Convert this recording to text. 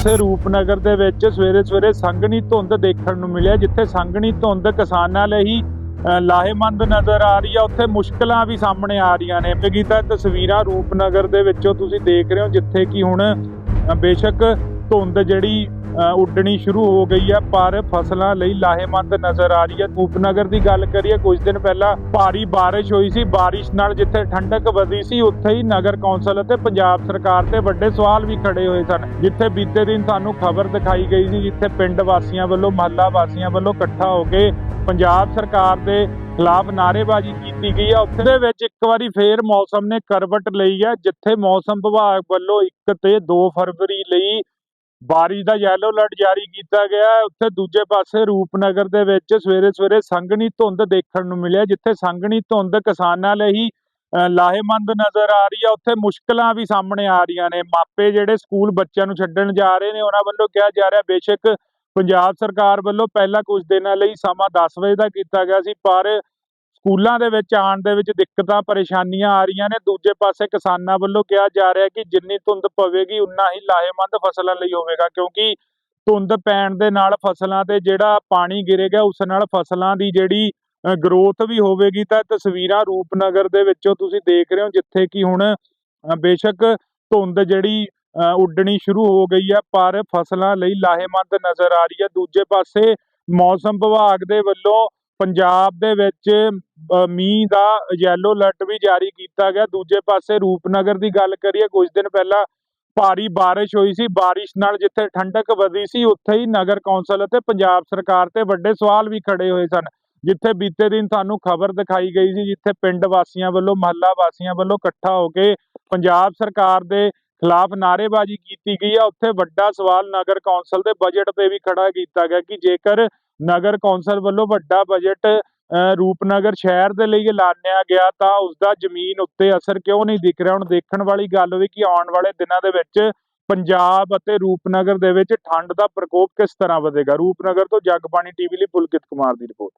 ਉੱਥੇ ਰੂਪਨਗਰ ਦੇ ਵਿੱਚ ਸਵੇਰੇ ਸਵੇਰੇ ਸੰਘਣੀ ਧੁੰਦ ਦੇਖਣ ਨੂੰ ਮਿਲਿਆ ਜਿੱਥੇ ਸੰਘਣੀ ਧੁੰਦ ਕਿਸਾਨਾਂ ਲਈ ਅ, ਲਾਹੇਮੰਦ ਨਜ਼ਰ ਆ ਰਹੀ ਆ ਉੱਥੇ ਮੁਸ਼ਕਲਾਂ ਵੀ ਸਾਹਮਣੇ ਆ ਰਹੀਆਂ ਨੇ। ਇਹ ਤਾਂ ਤਸਵੀਰਾਂ ਰੂਪਨਗਰ ਦੇ ਵਿੱਚੋਂ ਤੁਸੀਂ ਦੇਖ ਰਹੇ ਹੋ ਜਿੱਥੇ ਕਿ ਹੁਣ ਬੇਸ਼ੱਕ ਧੁੰਦ ਜਿਹੜੀ ਉੱਡਣੀ ਸ਼ੁਰੂ ਹੋ ਗਈ ਹੈ ਪਰ ਫਸਲਾਂ ਲਈ ਲਾਹੇਮੰਦ ਨਜ਼ਰ ਆ ਰਹੀ ਹੈ ਰੂਪਨਗਰ ਦੀ ਗੱਲ ਕਰੀਏ, ਕੁਝ ਦਿਨ ਪਹਿਲਾਂ ਭਾਰੀ ਬਾਰਿਸ਼ ਹੋਈ ਸੀ। ਬਾਰਿਸ਼ ਨਾਲ ਜਿੱਥੇ ਠੰਡਕ ਵਧੀ ਸੀ, ਉੱਥੇ ਹੀ ਨਗਰ ਕੌਂਸਲ ਅਤੇ ਪੰਜਾਬ ਸਰਕਾਰ ਤੇ ਵੱਡੇ ਸਵਾਲ ਵੀ ਖੜੇ ਹੋਏ ਸਨ, ਜਿੱਥੇ ਬੀਤੇ ਦਿਨ ਸਾਨੂੰ ਖਬਰ ਦਿਖਾਈ ਗਈ ਸੀ, ਜਿੱਥੇ ਪਿੰਡ ਵਾਸੀਆਂ ਵੱਲੋਂ, ਮਹੱਲਾ ਵਾਸੀਆਂ ਵੱਲੋਂ ਇਕੱਠਾ ਹੋ ਕੇ ਪੰਜਾਬ ਸਰਕਾਰ ਦੇ ਖਿਲਾਫ ਨਾਅਰੇਬਾਜ਼ੀ ਕੀਤੀ ਗਈ ਹੈ ਉੱਥੇ ਦੇ ਵਿੱਚ ਇੱਕ ਵਾਰੀ ਫੇਰ ਮੌਸਮ ਨੇ ਕਰਵਟ ਲਈ ਹੈ ਜਿੱਥੇ ਮੌਸਮ ਵਿਭਾਗ ਵੱਲੋਂ 1 ਤੇ 2 ਫਰਵਰੀ ਲਈ ਬਾਰਿਸ਼ ਦਾ ਯੈਲੋ ਅਲਰਟ ਜਾਰੀ ਕੀਤਾ ਗਿਆ ਹੈ। ਉੱਥੇ ਦੂਜੇ ਪਾਸੇ ਰੂਪਨਗਰ ਦੇ ਵਿੱਚ ਸਵੇਰੇ ਸਵੇਰੇ ਸੰਘਣੀ ਧੁੰਦ ਦੇਖਣ ਨੂੰ ਮਿਲਿਆ ਜਿੱਥੇ ਸੰਘਣੀ ਧੁੰਦ ਕਿਸਾਨਾਂ ਲਈ ਅ, ਲਾਹੇਮੰਦ ਨਜ਼ਰ ਆ ਰਹੀ ਹੈ। ਉੱਥੇ ਮੁਸ਼ਕਲਾਂ ਵੀ ਸਾਹਮਣੇ ਆ ਰਹੀਆਂ ਨੇ। ਮਾਪੇ ਜਿਹੜੇ ਸਕੂਲ ਬੱਚਿਆਂ ਨੂੰ ਛੱਡਣ ਜਾ ਰਹੇ ਨੇ ਉਹਨਾਂ ਵੱਲੋਂ ਕਿਹਾ ਜਾ ਰਿਹਾ ਬੇਸ਼ੱਕ ਪੰਜਾਬ ਸਰਕਾਰ ਵੱਲੋਂ ਪਹਿਲਾਂ ਕੁਝ ਦਿਨਾਂ ਲਈ ਸਮਾਂ 10 ਵਜੇ ਦਾ ਕੀਤਾ ਗਿਆ ਸੀ ਪਰ ਸਕੂਲਾਂ ਦੇ ਵਿੱਚ ਆਉਣ ਦੇ ਵਿੱਚ ਦਿੱਕਤਾਂ ਪਰੇਸ਼ਾਨੀਆਂ ਆ ਰਹੀਆਂ ਨੇ। ਦੂਜੇ ਪਾਸੇ ਕਿਸਾਨਾਂ ਵੱਲੋਂ ਕਿਹਾ ਜਾ ਰਿਹਾ ਕਿ ਜਿੰਨੀ ਧੁੰਦ ਪਵੇਗੀ ਉਨਾ ਹੀ ਲਾਹੇਮੰਦ ਫਸਲਾਂ ਲਈ ਹੋਵੇਗਾ ਕਿਉਂਕਿ ਧੁੰਦ ਪੈਣ ਦੇ ਨਾਲ ਫਸਲਾਂ ਤੇ ਜਿਹੜਾ ਪਾਣੀ ਗਿਰੇਗਾ ਉਸ ਨਾਲ ਫਸਲਾਂ ਦੀ ਜਿਹੜੀ ਗਰੋਥ ਵੀ ਹੋਵੇਗੀ। ਤਾਂ ਤਸਵੀਰਾਂ ਰੂਪਨਗਰ ਦੇ ਵਿੱਚੋਂ ਤੁਸੀਂ ਦੇਖ ਰਹੇ ਹੋ ਜਿੱਥੇ ਕਿ ਹੁਣ ਬੇਸ਼ੱਕ ਧੁੰਦ ਜਿਹੜੀ ਅ, ਉੱਡਣੀ ਸ਼ੁਰੂ ਹੋ ਗਈ ਹੈ ਪਰ ਫਸਲਾਂ ਲਈ ਲਾਹੇਮੰਦ ਨਜ਼ਰ ਆ ਰਹੀ ਹੈ। ਦੂਜੇ ਪਾਸੇ ਮੌਸਮ ਵਿਭਾਗ ਦੇ ਵੱਲੋਂ ਪੰਜਾਬ ਦੇ ਵਿੱਚ ਮੀਂਹ ਦਾ ਯੈਲੋ ਅਲਰਟ ਵੀ ਜਾਰੀ ਕੀਤਾ ਗਿਆ। ਦੂਜੇ ਪਾਸੇ ਰੂਪਨਗਰ ਦੀ ਗੱਲ ਕਰੀਏ, ਕੁਝ ਦਿਨ ਪਹਿਲਾਂ ਭਾਰੀ ਬਾਰਿਸ਼ ਹੋਈ ਸੀ। ਬਾਰਿਸ਼ ਨਾਲ ਜਿੱਥੇ ਠੰਡਕ ਵਧੀ ਸੀ, ਉੱਥੇ ਹੀ ਨਗਰ ਕੌਂਸਲ ਅਤੇ ਪੰਜਾਬ ਸਰਕਾਰ ਤੇ ਵੱਡੇ ਸਵਾਲ ਵੀ ਖੜੇ ਹੋਏ ਸਨ। ਜਿੱਥੇ ਬੀਤੇ ਦਿਨ ਸਾਨੂੰ ਖਬਰ ਦਿਖਾਈ ਗਈ ਸੀ, ਜਿੱਥੇ ਪਿੰਡ ਵਾਸੀਆਂ ਵੱਲੋਂ, ਮਹੱਲਾ ਵਾਸੀਆਂ ਵੱਲੋਂ ਇਕੱਠਾ ਹੋ ਕੇ ਪੰਜਾਬ ਸਰਕਾਰ ਦੇ ਖਿਲਾਫ ਨਾਅਰੇਬਾਜ਼ੀ ਕੀਤੀ ਗਈ ਆ। ਉੱਥੇ ਵੱਡਾ ਸਵਾਲ ਨਗਰ ਕੌਂਸਲ ਦੇ ਬਜਟ ਤੇ ਵੀ ਖੜਾ ਕੀਤਾ ਗਿਆ ਕਿ ਜੇਕਰ ਨਗਰ ਕੌਂਸਲ ਵੱਲੋਂ ਵੱਡਾ ਬਜਟ ਅ, ਰੂਪਨਗਰ ਸ਼ਹਿਰ ਦੇ ਲਈ ਐਲਾਨਿਆ ਗਿਆ ਤਾਂ ਉਸ ਦਾ ਜ਼ਮੀਨ ਉੱਤੇ ਅਸਰ ਕਿਉਂ ਨਹੀਂ ਦਿਖ ਰਿਹਾ? ਹੁਣ ਦੇਖਣ ਵਾਲੀ ਗੱਲ ਹੋਵੇ ਕਿ ਆਉਣ ਵਾਲੇ ਦਿਨਾਂ ਦੇ ਵਿੱਚ ਪੰਜਾਬ ਅਤੇ ਰੂਪਨਗਰ ਦੇ ਵਿੱਚ ਠੰਡ ਦਾ ਪ੍ਰਕੋਪ ਕਿਸ ਤਰ੍ਹਾਂ ਵਧੇਗਾ? ਰੂਪਨਗਰ ਤੋਂ ਜਗਬਾਣੀ ਟੀਵੀ ਲਈ ਪੁਲਕਿਤ ਕੁਮਾਰ ਦੀ ਰਿਪੋਰਟ।